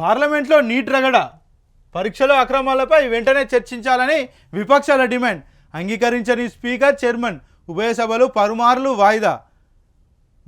పార్లమెంట్లో నీట్ రగడ. పరీక్షల అక్రమాలపై వెంటనే చర్చించాలని విపక్షాల డిమాండ్. అంగీకరించని స్పీకర్ చైర్మన్ ఉభయ సభలు పరుమార్లు వాయిదా.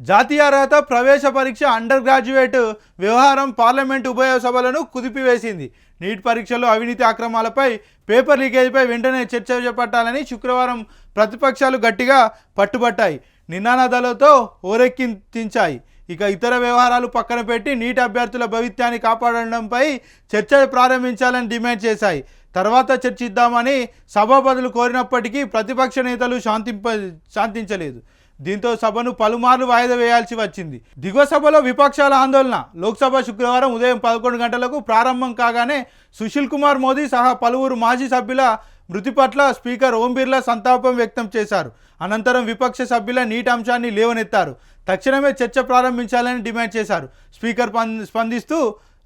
జాతీయ అర్హత ప్రవేశ పరీక్ష అండర్ గ్రాడ్యుయేట్ వ్యవహారం పార్లమెంట్ ఉభయ సభలను కుదిపివేసింది. నీట్ పరీక్షలో అవినీతి అక్రమాలపై పేపర్ లీకేజీపై వెంటనే చర్చ చేపట్టాలని శుక్రవారం ప్రతిపక్షాలు గట్టిగా పట్టుబట్టాయి. నినాదాలతో ఓరెక్కించాయి ఇక ఇతర వ్యవహారాలు పక్కన పెట్టి నీట్ అభ్యర్థుల భవిత్యాన్ని కాపాడడంపై చర్చ ప్రారంభించాలని డిమాండ్ చేశాయి. తర్వాత చర్చిద్దామని సభాపతులు కోరినప్పటికీ ప్రతిపక్ష నేతలు శాంతింప శాంతించలేదు. దీంతో సభను పలుమార్లు వాయిదా వేయాల్సి వచ్చింది. దిగువ సభలో విపక్షాల ఆందోళన. లోక్సభ శుక్రవారం ఉదయం పదకొండు గంటలకు ప్రారంభం కాగానే సుశీల్ కుమార్ మోదీ సహా పలువురు మాజీ సభ్యుల మృతి పట్ల స్పీకర్ ఓం బిర్లా సంతాపం వ్యక్తం చేశారు. అనంతరం విపక్ష సభ్యుల నీటి అంశాన్ని లేవనెత్తారు. తక్షణమే చర్చ ప్రారంభించాలని డిమాండ్ చేశారు. స్పీకర్ స్పందిస్తూ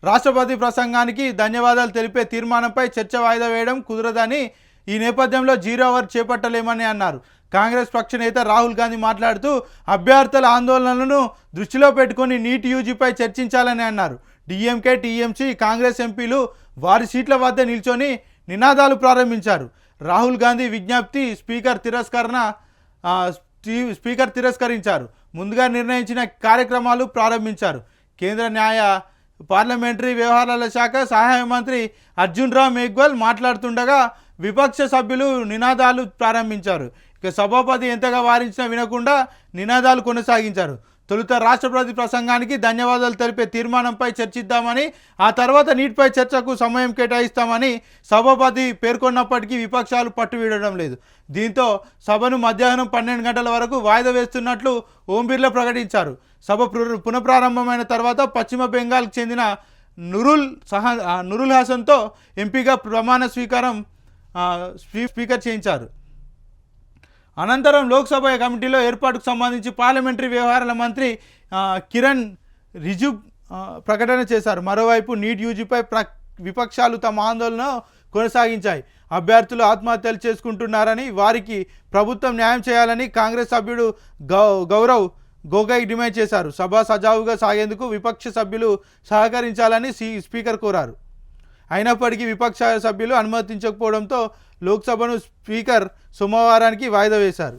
రాష్ట్రపతి ప్రసంగానికి ధన్యవాదాలు తెలిపే తీర్మానంపై చర్చ వాయిదా వేయడం కుదరదని ఈ నేపథ్యంలో జీరో అవర్ చేపట్టలేమని అన్నారు. కాంగ్రెస్ పక్ష నేత రాహుల్ గాంధీ మాట్లాడుతూ అభ్యర్థుల ఆందోళనలను దృష్టిలో పెట్టుకొని నీట్ యూజీపై చర్చించాలని అన్నారు. డిఎంకే టీఎంసీ కాంగ్రెస్ ఎంపీలు వారి సీట్ల వద్ద నిల్చొని నినాదాలు ప్రారంభించారు. రాహుల్ గాంధీ విజ్ఞప్తి స్పీకర్ తిరస్కరణ స్పీకర్ తిరస్కరించారు. ముందుగా నిర్ణయించిన కార్యక్రమాలు ప్రారంభించారు. కేంద్ర న్యాయ పార్లమెంటరీ వ్యవహారాల శాఖ సహాయ మంత్రి అర్జున్ రామ్ మేఘ్వాల్ మాట్లాడుతుండగా విపక్ష సభ్యులు నినాదాలు ప్రారంభించారు. ఇక సభాపతి ఎంతగా వారించినా వినకుండా నినాదాలు కొనసాగించారు. తొలుత రాష్ట్రపతి ప్రసంగానికి ధన్యవాదాలు తెలిపే తీర్మానంపై చర్చిద్దామని ఆ తర్వాత నీటిపై చర్చకు సమయం కేటాయిస్తామని సభాపతి పేర్కొన్నప్పటికీ విపక్షాలు పట్టు వీడడం లేదు. దీంతో సభను మధ్యాహ్నం పన్నెండు గంటల వరకు వాయిదా వేస్తున్నట్లు ఓం బిర్లా ప్రకటించారు. సభ పునఃప్రారంభమైన తర్వాత పశ్చిమ బెంగాల్కి చెందిన నురుల్ సహా నురుల్ హాసన్తో ఎంపీగా ప్రమాణ స్వీకారం స్పీకర్ చేయించారు. అనంతరం లోక్సభ కమిటీలో ఏర్పాటుకు సంబంధించి పార్లమెంటరీ వ్యవహారాల మంత్రి కిరణ్ రిజు ప్రకటన చేశారు. మరోవైపు నీట్ యూజీపై ప్ర విపక్షాలు తమ ఆందోళన కొనసాగించాయి. అభ్యర్థులు ఆత్మహత్యలు చేసుకుంటున్నారని వారికి ప్రభుత్వం న్యాయం చేయాలని కాంగ్రెస్ సభ్యుడు గౌ గౌరవ్ గోగై డిమాండ్ చేశారు. సభ సజావుగా సాగేందుకు విపక్ష సభ్యులు సహకరించాలని సి స్పీకర్ కోరారు. అయినప్పటికీ విపక్ష సభ్యులు అనుమతించకపోవడంతో లోక్సభను స్పీకర్ సోమవారానికి వాయిదా వేశారు.